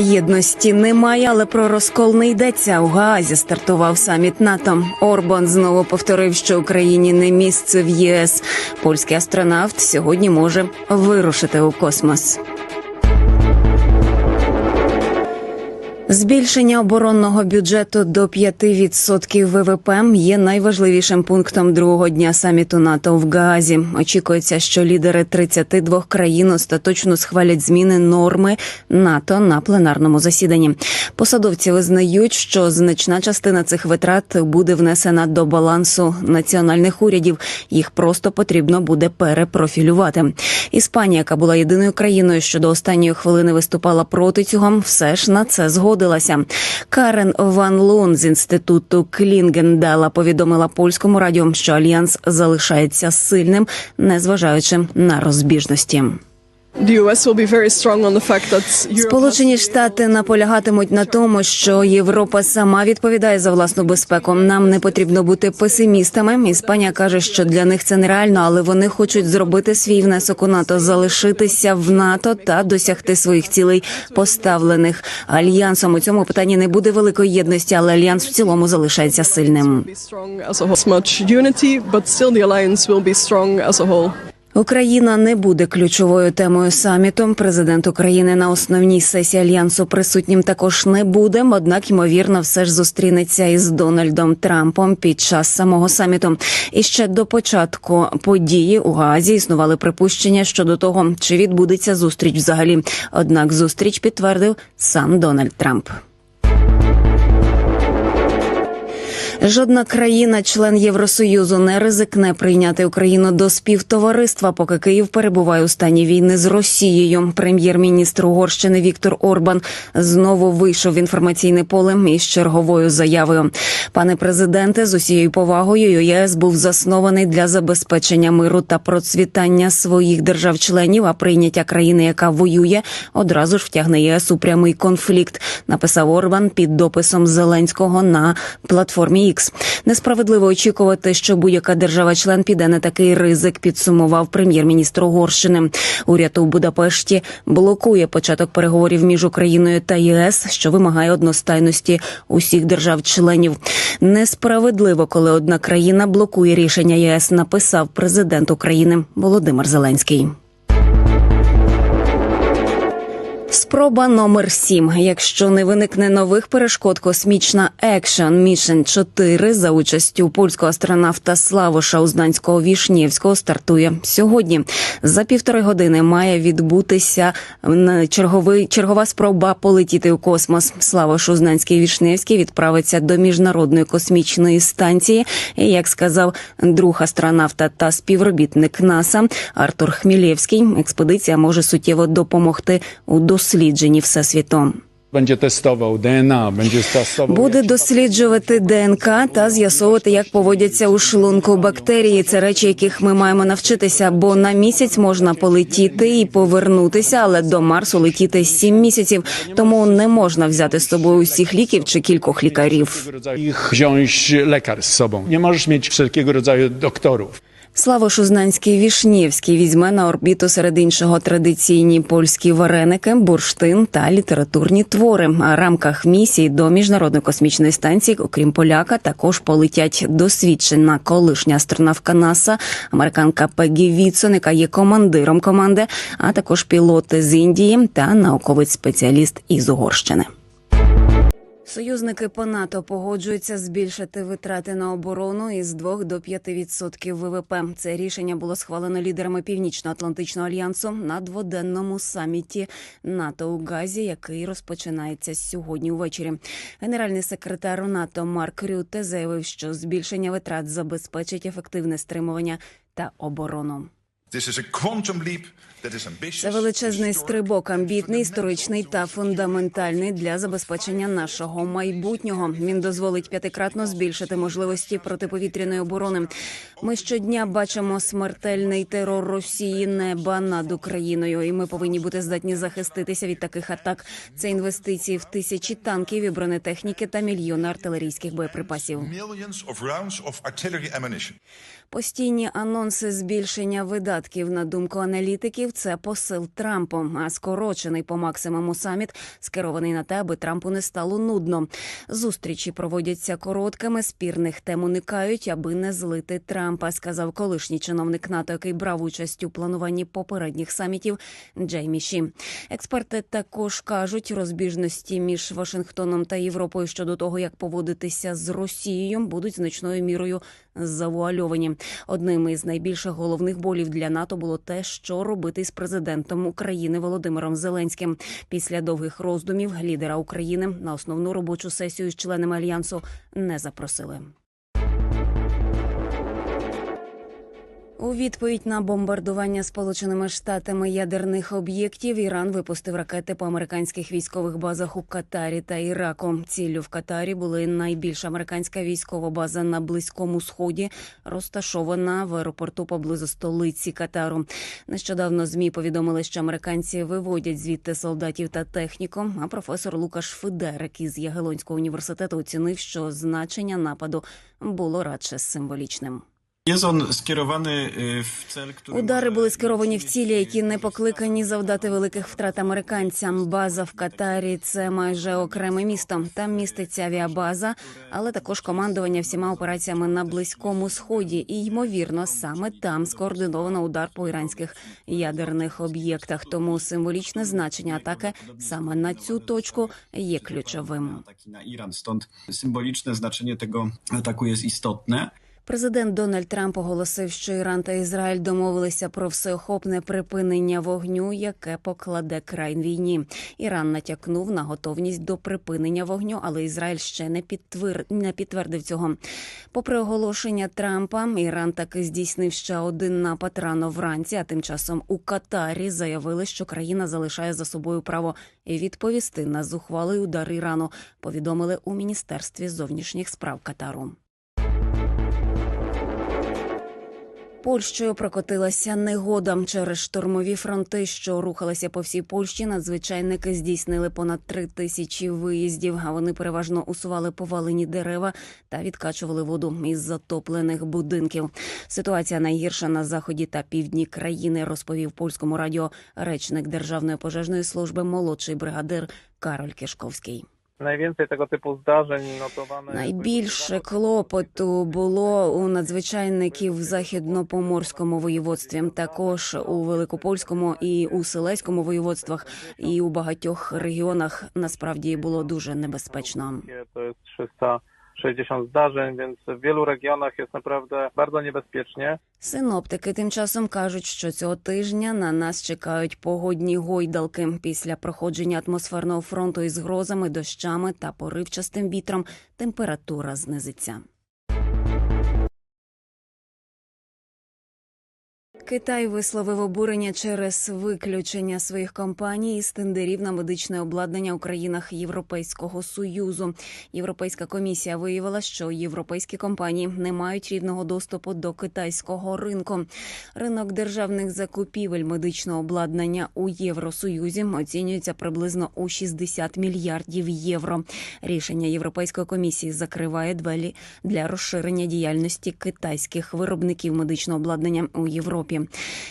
Єдності немає, але про розкол не йдеться. У Гаазі стартував саміт НАТО. Орбан знову повторив, що Україні не місце в ЄС. Польський астронавт сьогодні може вирушити у космос. Збільшення оборонного бюджету до 5% ВВП є найважливішим пунктом другого дня саміту НАТО в Гаазі. Очікується, що лідери 32 країн остаточно схвалять зміни норми НАТО на пленарному засіданні. Посадовці визнають, що значна частина цих витрат буде внесена до балансу національних урядів. Їх просто потрібно буде перепрофілювати. Іспанія, яка була єдиною країною, що до останньої хвилини виступала проти цього, все ж на це згодилася. Карен Ван Лун з інституту Клінгендала повідомила польському радіо, що альянс залишається сильним, незважаючи на розбіжності. Сполучені Штати наполягатимуть на тому, що Європа сама відповідає за власну безпеку. Нам не потрібно бути песимістами. Іспанія каже, що для них це нереально, але вони хочуть зробити свій внесок у НАТО, залишитися в НАТО та досягти своїх цілей, поставлених альянсом. У цьому питанні не буде великої єдності, але альянс в цілому залишається сильним. Україна не буде ключовою темою саміту. Президент України на основній сесії альянсу присутнім також не буде. Однак, ймовірно, все ж зустрінеться із Дональдом Трампом під час самого саміту. І ще до початку події у Гаазі існували припущення щодо того, чи відбудеться зустріч взагалі. Однак зустріч підтвердив сам Дональд Трамп. Жодна країна, член Євросоюзу, не ризикне прийняти Україну до співтовариства, поки Київ перебуває у стані війни з Росією. Прем'єр-міністр Угорщини Віктор Орбан знову вийшов в інформаційне поле із черговою заявою. Пане президенте, з усією повагою ЄС був заснований для забезпечення миру та процвітання своїх держав-членів. А прийняття країни, яка воює, одразу ж втягне ЄС у прямий конфлікт. Написав Орбан під дописом Зеленського на платформі X. Несправедливо очікувати, що будь-яка держава-член піде на такий ризик. Підсумував прем'єр-міністр Угорщини. Уряд у Будапешті блокує початок переговорів між Україною та ЄС, що вимагає одностайності усіх держав-членів. Несправедливо, коли одна країна блокує рішення ЄС. Написав президент України Володимир Зеленський. Спроба номер сім. Якщо не виникне нових перешкод, космічна Action Mission 4 за участю польського астронавта Славоша Узнанського Вішнєвського стартує сьогодні. За півтори години має відбутися черговий чергова спроба полетіти у космос. Славош Узнанський Вішневський відправиться до міжнародної космічної станції. Як сказав друг астронавта та співробітник НАСА Артур Хмілєвський, експедиція може суттєво допомогти у дослідженні всесвіту. Będzie testował DNA, będzie testował. Буде досліджувати ДНК та з'ясовувати, як поводяться у шлунку бактерії. Це речі, яких ми маємо навчитися. Бо на місяць можна полетіти і повернутися, але до Марсу летіти сім місяців. Тому не можна взяти з собою усіх ліків чи кількох лікарів. Wziąć lekar z sobą. Nie możesz mieć wszelkiego rodzaju doktorów. Слава Шузнанський Вішнєвський візьме на орбіту серед іншого традиційні польські вареники, бурштин та літературні твори. А в рамках місії до міжнародної космічної станції, окрім поляка, також полетять досвідчена колишня астронавка НАСА, американка Пегі Вітсон, яка є командиром команди, а також пілоти з Індії та науковець спеціаліст із Угорщини. Союзники по НАТО погоджуються збільшити витрати на оборону із 2 до 5% ВВП. Це рішення було схвалено лідерами Північно-Атлантичного альянсу на дводенному саміті НАТО у Газі, який розпочинається сьогодні увечері. Генеральний секретар НАТО Марк Рюте заявив, що збільшення витрат забезпечить ефективне стримування та оборону. This is a quantum leap. Це величезний стрибок, амбітний, історичний та фундаментальний для забезпечення нашого майбутнього. Він дозволить п'ятикратно збільшити можливості протиповітряної оборони. Ми щодня бачимо смертельний терор Росії неба над Україною, і ми повинні бути здатні захиститися від таких атак. Це інвестиції в тисячі танків і бронетехніки та мільйони артилерійських боєприпасів. Постійні анонси збільшення видатків. На думку аналітиків, це посил Трампу. А скорочений по максимуму саміт скерований на те, аби Трампу не стало нудно. Зустрічі проводяться короткими, спірних тем уникають, аби не злити Трампа, сказав колишній чиновник НАТО, який брав участь у плануванні попередніх самітів Джеймі Ші. Експерти також кажуть, розбіжності між Вашингтоном та Європою щодо того, як поводитися з Росією, будуть значною мірою завуальовані. Одним із найбільших головних болів для НАТО було те, що робити з президентом України Володимиром Зеленським. Після довгих роздумів лідера України на основну робочу сесію з членами альянсу не запросили. У відповідь на бомбардування Сполученими Штатами ядерних об'єктів Іран випустив ракети по американських військових базах у Катарі та Іраку. Ціллю в Катарі були найбільша американська військова база на близькому сході, розташована в аеропорту поблизу столиці Катару. Нещодавно змі повідомили, що американці виводять звідти солдатів та техніку. А професор Лукаш Федерик із Ягелонського університету оцінив, що значення нападу було радше символічним. W Удари були скеровані в цілі, які не покликані завдати великих втрат американцям. База в Катарі це майже окреме місто. Там міститься авіабаза, але також командування всіма операціями на близькому сході. І ймовірно, саме там скоординовано удар по іранських ядерних об'єктах. Тому символічне значення атаки саме на цю точку є ключовим. na Iran. Stąd symboliczne znaczenie tego ataku jest istotne. Президент Дональд Трамп оголосив, що Іран та Ізраїль домовилися про всеохопне припинення вогню, яке покладе край війні. Іран натякнув на готовність до припинення вогню, але Ізраїль ще не підтвер... не підтвердив цього. Попри оголошення Трампа, Іран таки здійснив ще один напад рано вранці. А тим часом у Катарі заявили, що країна залишає за собою право відповісти на зухвалий удар Ірану. Повідомили у міністерстві зовнішніх справ Катару. Польщею прокотилася негода через штурмові фронти, що рухалися по всій Польщі. Надзвичайники здійснили понад три тисячі виїздів. А вони переважно усували повалені дерева та відкачували воду із затоплених будинків. Ситуація найгірша на заході та півдні країни, розповів польському радіо речник Державної пожежної служби молодший бригадир Кароль Кишковський. Najwięcej такого типу zdarzeń нотовано Найбільше клопоту було у надзвичайників в західно-поморському воєводстві, також у Великопольському і у Селеському воєводствах, і у багатьох регіонах насправді було дуже небезпечно. To jest 360 zdarzeń, więc w wielu regionach jest naprawdę bardzo niebezpiecznie. Синоптики тим часом кажуть, що цього тижня на нас чекають погодні гойдалки після проходження атмосферного фронту із грозами, дощами та поривчастим вітром. Температура знизиться. Китай висловив обурення через виключення своїх компаній із тендерів на медичне обладнання у країнах Європейського союзу. Європейська комісія виявила, що європейські компанії не мають рівного доступу до китайського ринку. Ринок державних закупівель медичного обладнання у Євросоюзі оцінюється приблизно у 60 мільярдів євро. Рішення Європейської комісії закриває двері для розширення діяльності китайських виробників медичного обладнання у Європі.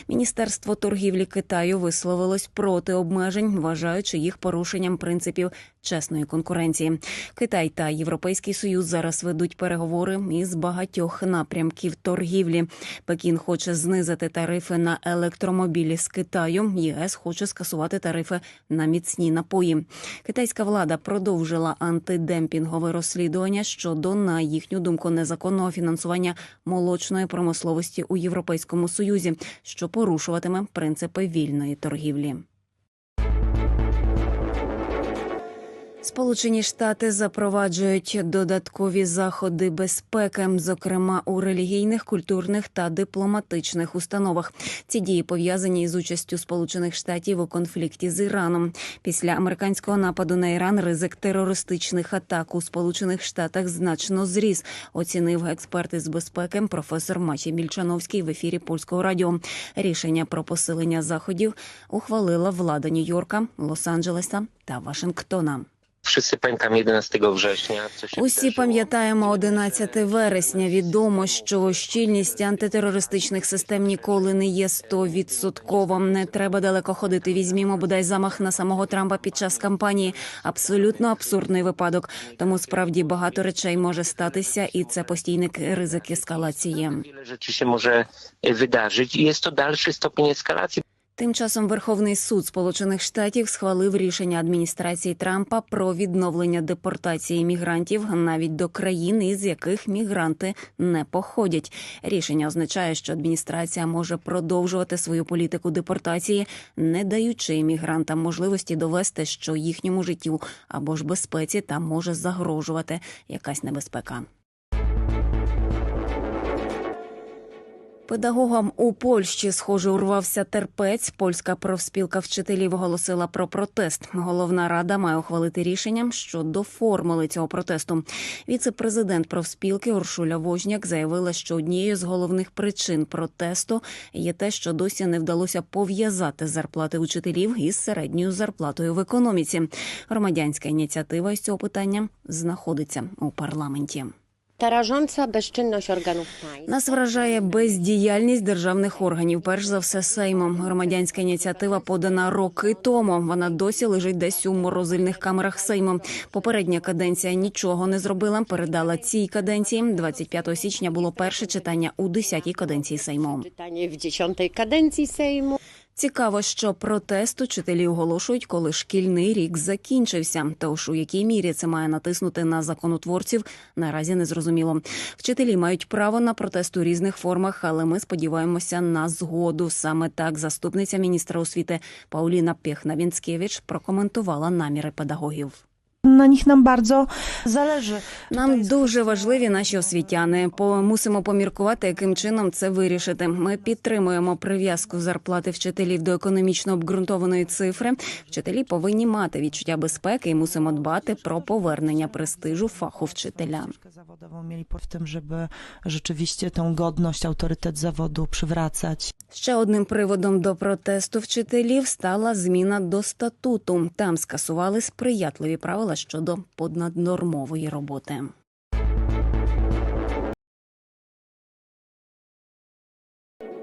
Міністерство торгівлі Китаю висловилось проти обмежень, вважаючи їх порушенням принципів чесної конкуренції. Китай та Європейський Союз зараз ведуть переговори із багатьох напрямків торгівлі. Пекін хоче знизити тарифи на електромобілі з Китаю. ЄС хоче скасувати тарифи на міцні напої. Китайська влада продовжила антидемпінгове розслідування щодо, на їхню думку, незаконного фінансування молочної промисловості у Європейському Союзі, що порушуватиме принципи вільної торгівлі. Сполучені Штати запроваджують додаткові заходи безпеки, зокрема у релігійних, культурних та дипломатичних установах. Ці дії пов'язані із участю Сполучених Штатів у конфлікті з Іраном. Після американського нападу на Іран ризик терористичних атак у Сполучених Штатах значно зріс. Оцінив експерт із безпеки професор Мачі Мільчановський в ефірі польського радіо. Рішення про посилення заходів ухвалила влада Нью-Йорка, Лос-Анджелеса та Вашингтона. Wszyscy pamiętamy 11 września. Co się Усі wydarzyło. пам'ятаємо 11 вересня. Відомо, що щільність антитерористичних систем ніколи не є стовідсотково. Не треба далеко ходити. Візьмімо бодай замах на самого Трампа під час кампанії. Абсолютно абсурдний випадок. Тому справді багато речей може статися, і це постійний ризик ескалації. Wiele rzeczy się może e, wydarzyć i jest to dalszy stopień eskalacji. Тим часом Верховний суд Сполучених Штатів схвалив рішення адміністрації Трампа про відновлення депортації мігрантів навіть до країн, із яких мігранти не походять. Рішення означає, що адміністрація може продовжувати свою політику депортації, не даючи іммігрантам можливості довести, що їхньому життю або ж безпеці там може загрожувати якась небезпека. Педагогам у Польщі, схоже, урвався терпець. Польська профспілка вчителів оголосила про протест. Головна рада має ухвалити рішення щодо формули цього протесту. Віце-президент профспілки Уршуля Вожняк заявила, що однією з головних причин протесту є те, що досі не вдалося пов'язати зарплати учителів із середньою зарплатою в економіці. Громадянська ініціатива з цього питання знаходиться у парламенті. Rażąca bezczynność organów państw. Нас вражає бездіяльність державних органів. Перш за все, Сеймом. Громадянська ініціатива подана роки тому. Вона досі лежить десь у морозильних камерах Сейму. Попередня каденція нічого не зробила. Передала цій каденції. 25 січня було перше читання у 10-й каденції Сейму. Czytanie w dziesiątej kadencji Sejmu. Цікаво, що протест учителі оголошують, коли шкільний рік закінчився. Тож у якій мірі це має натиснути на законотворців, наразі не зрозуміло. Вчителі мають право на протест у різних формах, але ми сподіваємося на згоду. Саме так заступниця міністра освіти Пауліна Пєхна-Вінцкевич прокоментувала наміри педагогів. Na nich nam bardzo zależy. Нам дуже важливі наші освітяни. По мусимо поміркувати, яким чином це вирішити. Ми підтримуємо прив'язку зарплати вчителів до економічно обґрунтованої цифри. Вчителі повинні мати відчуття безпеки і мусимо дбати про повернення престижу фаху вчителя. Zawodową mieli w tym, żeby rzeczywiście tą godność, autorytet zawodu przywracać. Ще одним приводом до протесту вчителів стала зміна до статуту. Там скасували сприятливі правила щодо понаднормової роботи.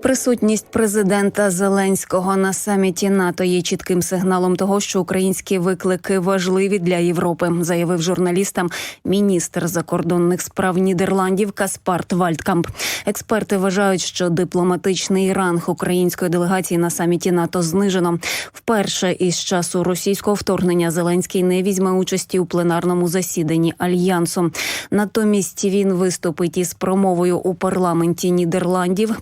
Присутність президента Зеленського на саміті НАТО є чітким сигналом того, що українські виклики важливі для Європи, заявив журналістам міністр закордонних справ Нідерландів Каспарт Вальдкамп. Експерти вважають, що дипломатичний ранг української делегації на саміті НАТО знижено. Вперше із часу російського вторгнення Зеленський не візьме участі у пленарному засіданні альянсу. Натомість він виступить із промовою у парламенті Нідерландів,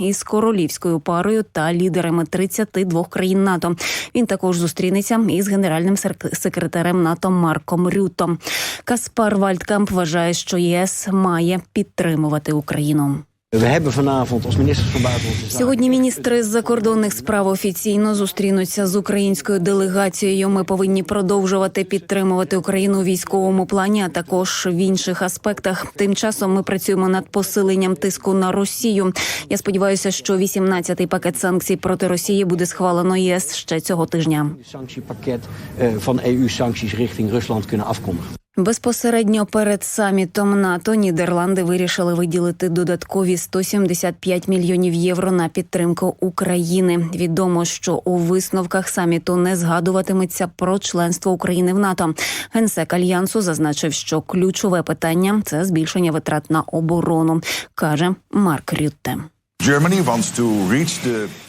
із королівською парою та лідерами 32 країн НАТО. Він також зустрінеться із генеральним секретарем НАТО Марком Рютом. Каспар Вальдкамп вважає, що ЄС має підтримувати Україну. We hebben vanavond als ministers van Buitenlandse Zaken... Сьогодні міністри з закордонних справ офіційно зустрінуться з українською делегацією. Ми повинні продовжувати підтримувати Україну у військовому плані, а також в інших аспектах. Тим часом ми працюємо над посиленням тиску на Росію. Я сподіваюся, що 18-й пакет санкцій проти Росії буде схвалено ЄС ще цього тижня. sanctiepakket eh, van EU-sancties richting Rusland kunnen afkondigen. Безпосередньо перед самітом НАТО Нідерланди вирішили виділити додаткові 175 мільйонів євро на підтримку України. Відомо, що у висновках саміту не згадуватиметься про членство України в НАТО. Генсек альянсу зазначив, що ключове питання це збільшення витрат на оборону, каже Марк Рютте.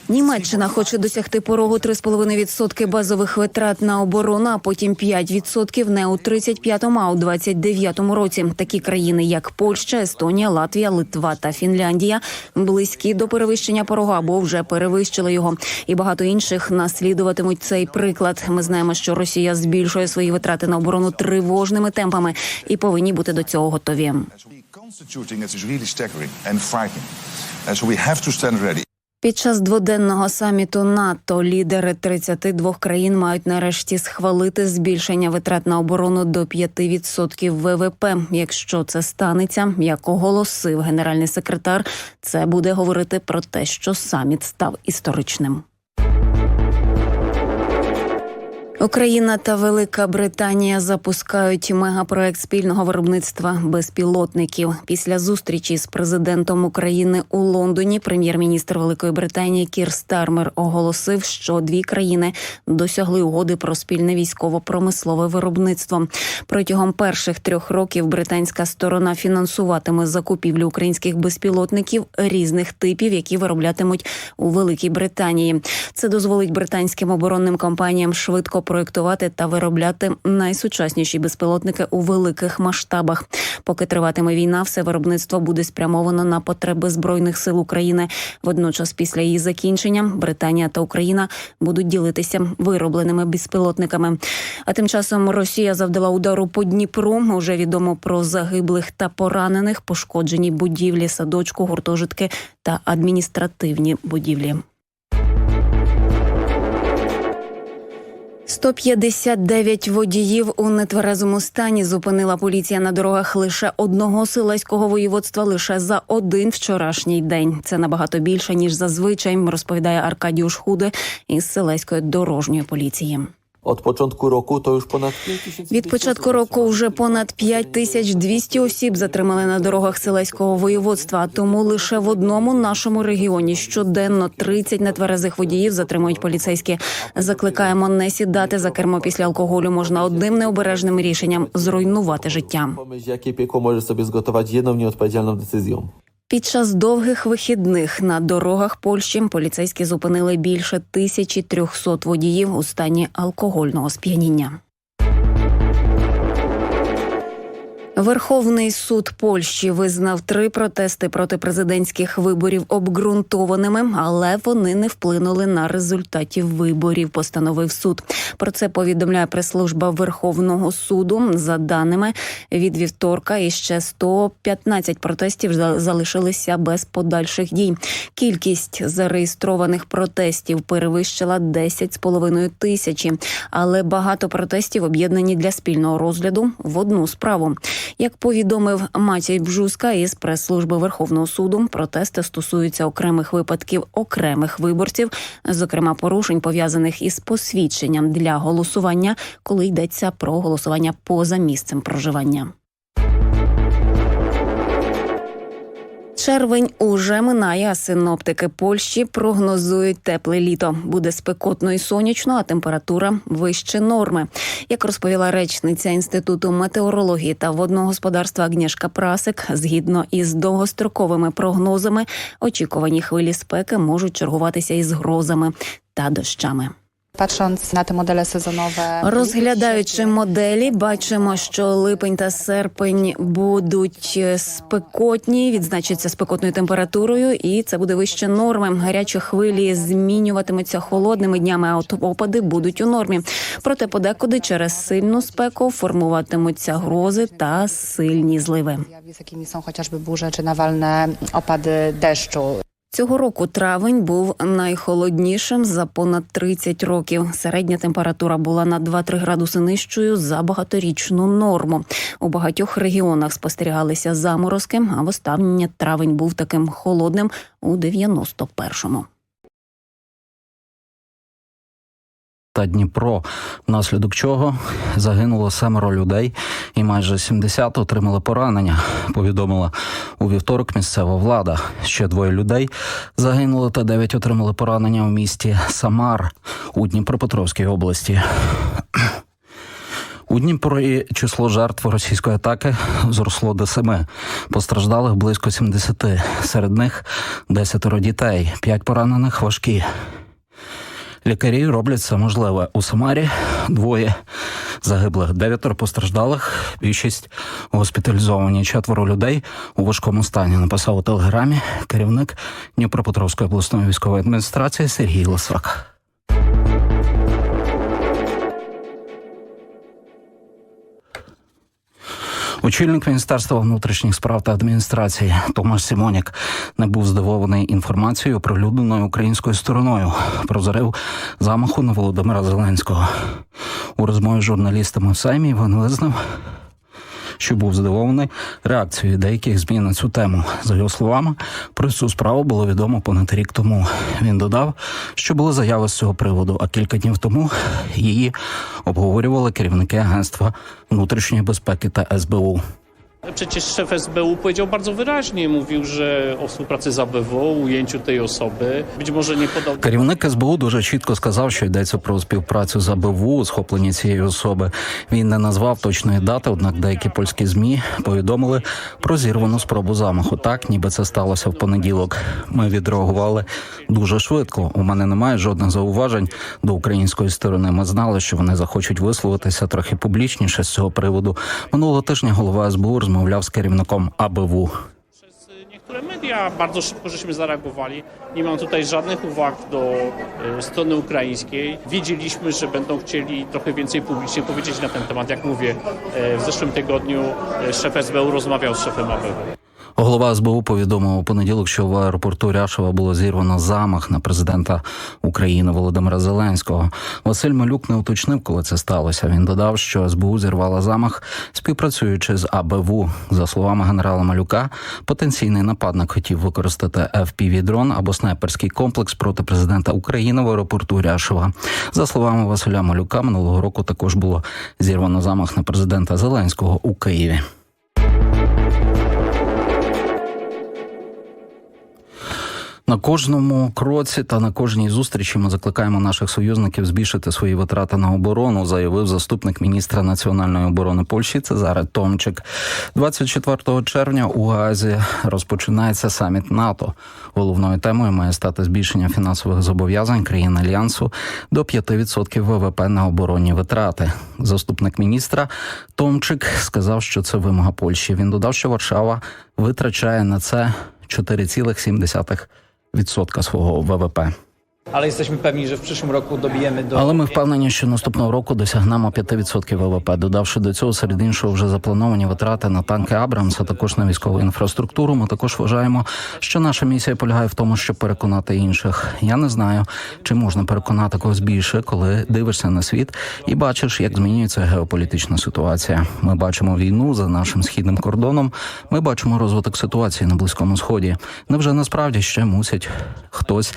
Німеччина хоче досягти порогу 3,5% базових витрат на оборону, а потім 5% не у 35-му, а у 29-му році. Такі країни, як Польща, Естонія, Латвія, Литва та Фінляндія, близькі до перевищення порогу або вже перевищили його. І багато інших наслідуватимуть цей приклад. Ми знаємо, що Росія збільшує свої витрати на оборону тривожними темпами і повинні бути до цього готові. Під час дводенного саміту НАТО лідери 32 країн мають нарешті схвалити збільшення витрат на оборону до 5% ВВП. Якщо це станеться, як оголосив генеральний секретар, це буде говорити про те, що саміт став історичним. Україна та Велика Британія запускають мегапроект спільного виробництва безпілотників. Після зустрічі з президентом України у Лондоні прем'єр-міністр Великої Британії Кір Стармер оголосив, що дві країни досягли угоди про спільне військово-промислове виробництво. Протягом перших трьох років британська сторона фінансуватиме закупівлю українських безпілотників різних типів, які вироблятимуть у Великій Британії. Це дозволить британським оборонним компаніям швидко проектувати та виробляти найсучасніші безпілотники у великих масштабах. Поки триватиме війна, все виробництво буде спрямовано на потреби збройних сил України. Водночас, після її закінчення, Британія та Україна будуть ділитися виробленими безпілотниками. А тим часом Росія завдала удару по Дніпру. Уже відомо про загиблих та поранених, пошкоджені будівлі, садочку, гуртожитки та адміністративні будівлі. 159 водіїв у нетверезому стані зупинила поліція на дорогах лише одного силаського воєводства лише за один вчорашній день. Це набагато більше ніж зазвичай, розповідає Аркадіуш Худе із Селеської дорожньої поліції. Początku roku to już ponad 5 Від початку року вже понад 5200 осіб затримали на дорогах селеського воєводства. Тому лише в одному нашому регіоні щоденно 30 нетверезих водіїв затримують поліцейські. Закликаємо не сідати за кермо після алкоголю. Можна одним необережним рішенням зруйнувати життя. pomyśl, jakie piekło możesz sobie zgotować jedną nieodpowiedzialną decyzją. Під час довгих вихідних на дорогах Польщі поліцейські зупинили більше 1300 водіїв у стані алкогольного сп'яніння. Верховний суд Польщі визнав три протести проти президентських виборів обґрунтованими, але вони не вплинули на результатів виборів. Постановив суд. Про це повідомляє прес-служба Верховного суду. За даними від вівторка, іще 115 протестів за- залишилися без подальших дій. Кількість зареєстрованих протестів перевищила 10,5 тисячі, але багато протестів об'єднані для спільного розгляду в одну справу. Як повідомив Матій Бжуска із прес-служби Верховного суду, протести стосуються окремих випадків окремих виборців, зокрема порушень пов'язаних із посвідченням для голосування, коли йдеться про голосування поза місцем проживання. Червень уже минає, а синоптики Польщі прогнозують тепле літо. Буде спекотно і сонячно, а температура вище норми. Як розповіла речниця інституту метеорології та водного господарства Агнєшка Прасик, згідно із довгостроковими прогнозами, очікувані хвилі спеки можуть чергуватися із грозами та дощами. Patrząc na te modele sezonowe, Розглядаючи моделі, бачимо, що липень та серпень будуть е, спекотні, відзначаться спекотною температурою, і це буде вище норми. Гарячі хвилі змінюватимуться холодними днями, а от опади будуть у нормі. Проте подекуди через сильну спеку формуватимуться грози та сильні зливи. z jakimi są chociażby burze czy nawalne opady deszczu. Цього року травень був найхолоднішим за понад 30 років. Середня температура була на 2-3 градуси нижчою за багаторічну норму. У багатьох регіонах спостерігалися заморозки, а востаннє травень був таким холодним у 91-му. Та Дніпро, внаслідок чого загинуло семеро людей і майже 70 отримали поранення. Повідомила у вівторок місцева влада. Ще двоє людей загинули та дев'ять отримали поранення у місті Самар у Дніпропетровській області. У Дніпрі число жертв російської атаки зросло до семи. Постраждалих близько 70. Серед них десятеро дітей, п'ять поранених важкі. Лікарі роблять все можливе. У Самарі двоє загиблих, дев'ятеро постраждалих, більшість госпіталізовані. Четверо людей у важкому стані. Написав у телеграмі керівник Дніпропетровської обласної військової адміністрації Сергій Лисак. Очільник міністерства внутрішніх справ та адміністрації Томаш Сімонік не був здивований інформацією, оприлюдненою українською стороною про зарив замаху на Володимира Зеленського. У розмові з журналістами в Сеймі він визнав, що був здивований реакцією деяких змін на цю тему. За його словами, про цю справу було відомо понад рік тому. Він додав, що були заяви з цього приводу, а кілька днів тому її обговорювали керівники агентства внутрішньої безпеки та СБУ. Przecież szef SBU powiedział bardzo wyraźnie, mówił, że o współpracy z ABW, ujęciu tej osoby. Być może nie podał Керівник СБУ дуже чітко сказав, що йдеться про співпрацю з АБВУ, схоплення цієї особи. Він не назвав точної дати, однак деякі польські змі повідомили про зірвану спробу замаху. Так, ніби це сталося в понеділок. Ми відреагували дуже швидко. У мене немає жодних зауважень до української сторони. Ми знали, що вони захочуть висловитися трохи публічніше з цього приводу. Минулого тижня голова СБУ rozmawiał z kierownikiem ABW. Przez niektóre media bardzo szybko żeśmy zareagowali. Nie mam tutaj żadnych uwag do e, strony ukraińskiej. Wiedzieliśmy, że będą chcieli trochę więcej publicznie powiedzieć na ten temat. Jak mówię, e, w zeszłym tygodniu e, szef SBU rozmawiał z szefem ABW. Голова СБУ повідомив у понеділок, що в аеропорту Ряшева було зірвано замах на президента України Володимира Зеленського. Василь Малюк не уточнив, коли це сталося. Він додав, що СБУ зірвала замах, співпрацюючи з АБВ. За словами генерала Малюка, потенційний нападник хотів використати FPV-дрон або снайперський комплекс проти президента України в аеропорту Ряшева. За словами Василя Малюка, минулого року також було зірвано замах на президента Зеленського у Києві. На кожному кроці та на кожній зустрічі ми закликаємо наших союзників збільшити свої витрати на оборону, заявив заступник міністра національної оборони Польщі Цезаре Томчик. 24 червня у Гаазі розпочинається саміт НАТО. Головною темою має стати збільшення фінансових зобов'язань країн альянсу до 5% ВВП на оборонні витрати. Заступник міністра Томчик сказав, що це вимога Польщі. Він додав, що Варшава витрачає на це 4,7% відсотка свого ВВП. Ale jesteśmy pewni, że w przyszłym roku dobijemy do. Але ми впевнені, що наступного року досягнемо 5% ВВП. Додавши до цього, серед іншого, вже заплановані витрати на танки Абрамс, а також на військову інфраструктуру. Ми також вважаємо, що наша місія полягає в тому, щоб переконати інших. Я не знаю, чи можна переконати когось більше, коли дивишся на світ і бачиш, як змінюється геополітична ситуація. Ми бачимо війну за нашим східним кордоном. Ми бачимо розвиток ситуації на близькому сході. Невже насправді ще мусить хтось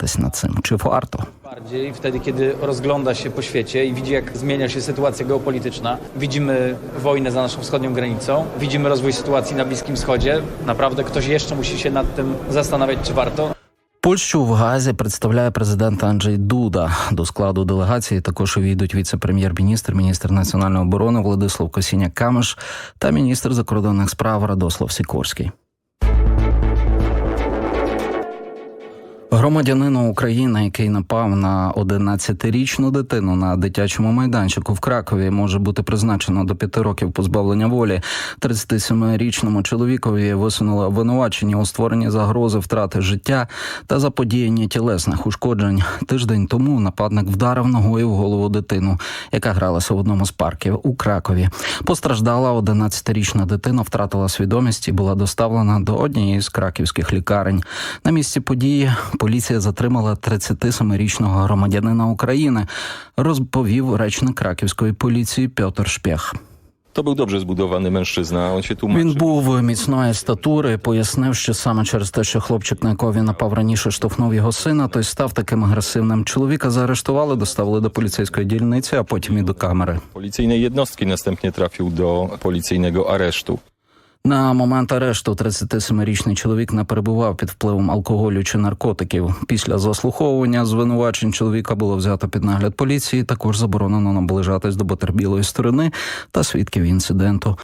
замислюватись над цим? Чи варто? Bardziej wtedy, kiedy rozgląda się po świecie i widzi, jak zmienia się sytuacja geopolityczna. Widzimy wojnę za naszą wschodnią granicą, widzimy rozwój sytuacji na Bliskim Wschodzie. Naprawdę ktoś jeszcze musi się nad tym zastanawiać, czy warto. Польщу в Газі представляє президент Анджей Дуда. До складу делегації також увійдуть віце-прем'єр-міністр, міністр національної оборони Владислав Косіня Камиш та міністр закордонних справ Радослав Сікорський. Громадянину України, який напав на 11-річну дитину на дитячому майданчику в Кракові, може бути призначено до 5 років позбавлення волі. 37-річному чоловікові висунули обвинувачення у створенні загрози втрати життя та заподіяння тілесних ушкоджень. Тиждень тому нападник вдарив ногою в голову дитину, яка гралася в одному з парків у Кракові. Постраждала 11-річна дитина, втратила свідомість і була доставлена до однієї з краківських лікарень. На місці події поліція затримала 37-річного громадянина України, розповів речник краківської поліції Пьотр Шпєх. Dobrze zbudowany mężczyzna. On się tłumaczy. Він був міцної статури, пояснив, що саме через те, що хлопчик, на якого він напав раніше, штовхнув його сина, той став таким агресивним. Чоловіка заарештували, доставили до поліцейської дільниці, а потім і до камери. Policyjnej jednostki następnie trafił do policyjnego aresztu. На момент арешту 37-річний чоловік не перебував під впливом алкоголю чи наркотиків. Після заслуховування звинувачень чоловіка було взято під нагляд поліції. Також заборонено наближатись до потерпілої сторони та свідків інциденту.